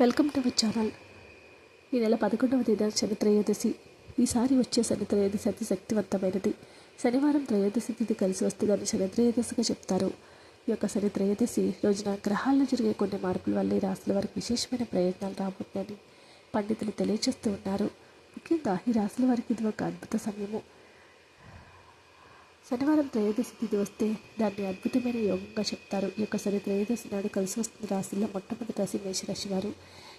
Welcome to our channel. ఈ నెల పదకొండవ తేదీ శని త్రయోదశి ఈసారి వచ్చే శని త్రయోదశి అతి శక్తివంతమైనది. శనివారం త్రయోదశి తిథి కలిసి వస్తుందని శని త్రయోదశిగా చెప్తారు. ఈ యొక్క శని త్రయోదశి రోజున గ్రహాల్లో జరిగే కొన్ని మార్పుల వల్ల ఈ రాశుల వారికి విశేషమైన ప్రయోజనాలు రాబోతుందని పండితులు తెలియజేస్తూ ఉన్నారు. ముఖ్యంగా ఈ రాశుల వారికి ఇది ఒక అద్భుత సమయము. శనివారం త్రయోదశి తిథి వస్తే దాన్ని అద్భుతమైన యోగంగా చెప్తారు. ఈ యొక్క త్రయోదశి నాడు కలిసి వస్తున్న రాశుల్లో మొట్టమొదటి రాశి మేషరాశి వారు.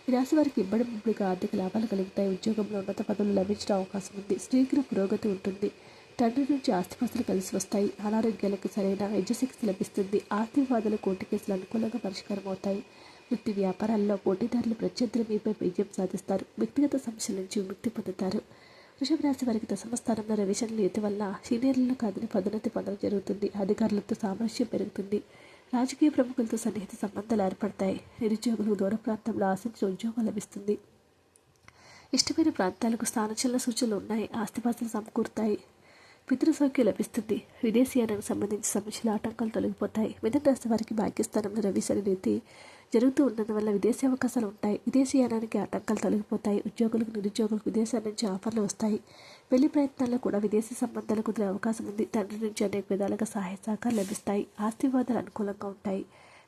ఈ రాశి వారికి ఇబ్బడి ముబ్బడిగా ఆర్థిక లాభాలు కలుగుతాయి. ఉద్యోగంలో ఉన్నత పదవులు లభించడం అవకాశం ఉంది. స్త్రీకి పురోగతి ఉంటుంది. తండ్రి నుంచి ఆస్తిపాస్తులు కలిసి వస్తాయి. అనారోగ్యాలకు సరైన వైద్యశక్తి లభిస్తుంది. ఆస్తివాదులు కోర్టు కేసులు అనుకూలంగా పరిష్కారం అవుతాయి. వృత్తి వ్యాపారాల్లో పోటీదారులు ప్రత్యర్థుల మీపై విజయం సాధిస్తారు. వ్యక్తిగత సమస్యల నుంచి విముక్తి పొందుతారు. వృషభ రాశి వారికి దశమ స్థానంలో రవిశనులు ఎత్తి వల్ల సీనియర్లను కాదని పదోన్నతి పొందడం జరుగుతుంది. అధికారులతో సామరస్యం పెరుగుతుంది. రాజకీయ ప్రముఖులతో సన్నిహిత సంబంధాలు ఏర్పడతాయి. నిరుద్యోగులు దూర ప్రాంతంలో ఆశించిన ఉద్యోగం లభిస్తుంది. ఇష్టమైన ప్రాంతాలకు స్థానచలన సూచనలు ఉన్నాయి. ఆస్తిపాస్తులు సమకూరుతాయి. పితృ సౌఖ్యం లభిస్తుంది. విదేశీయానికి సంబంధించి సమస్యలు ఆటంకాలు తొలగిపోతాయి. మిథున రాశి వారికి భాగ్యస్థానంలో రవి శని జరుగుతూ ఉన్నందువల్ల విదేశీ అవకాశాలు ఉంటాయి. విదేశీయానానికి ఆటంకాలు తొలగిపోతాయి. ఉద్యోగులకు నిరుద్యోగులకు విదేశాల నుంచి ఆఫర్లు వస్తాయి. పెళ్ళి ప్రయత్నాల్లో కూడా విదేశీ సంబంధాలు కుదిరే అవకాశం ఉంది. తండ్రి నుంచి అనేక విధాలుగా సహాయ సహకారాలు లభిస్తాయి. ఆస్తివాదాలు అనుకూలంగా ఉంటాయి.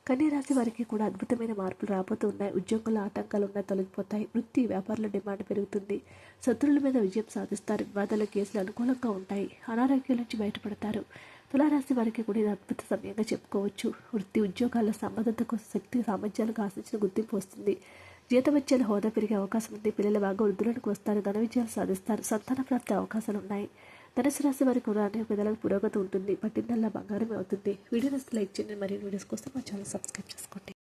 కన్యా రాశి వారికి కూడా అద్భుతమైన మార్పులు రాబోతూ ఉన్నాయి. ఉద్యోగంలో ఆటంకాలు ఉన్నా తొలగిపోతాయి. వృత్తి వ్యాపారంలో డిమాండ్ పెరుగుతుంది. శత్రువుల మీద విజయం సాధిస్తారు. వివాదాల కేసులు అనుకూలంగా ఉంటాయి. అనారోగ్యం నుంచి బయటపడతారు. తులారాశి వారికి కూడా ఇది అద్భుత సమయంగా చెప్పుకోవచ్చు. వృత్తి ఉద్యోగాల సంబంధతకు శక్తి సామర్థ్యాలకు ఆశించిన గుర్తింపు వస్తుంది. జీతవత్యాల హోదా పెరిగే అవకాశం ఉంది. పిల్లలు బాగా వృద్ధులకు వస్తారు. ఘన విజయాలు సాధిస్తారు. సంతాన ప్రాప్తి అవకాశాలు ఉన్నాయి. ధనుసు రాశి వారికి కూడా అనేక పురోగతి ఉంటుంది. పట్టిందల్లా బంగారమే అవుతుంది. వీడియోస్ లైక్ చేయండి. మరియు వీడియోస్ కోసం మా ఛానల్ సబ్స్క్రైబ్ చేసుకోండి.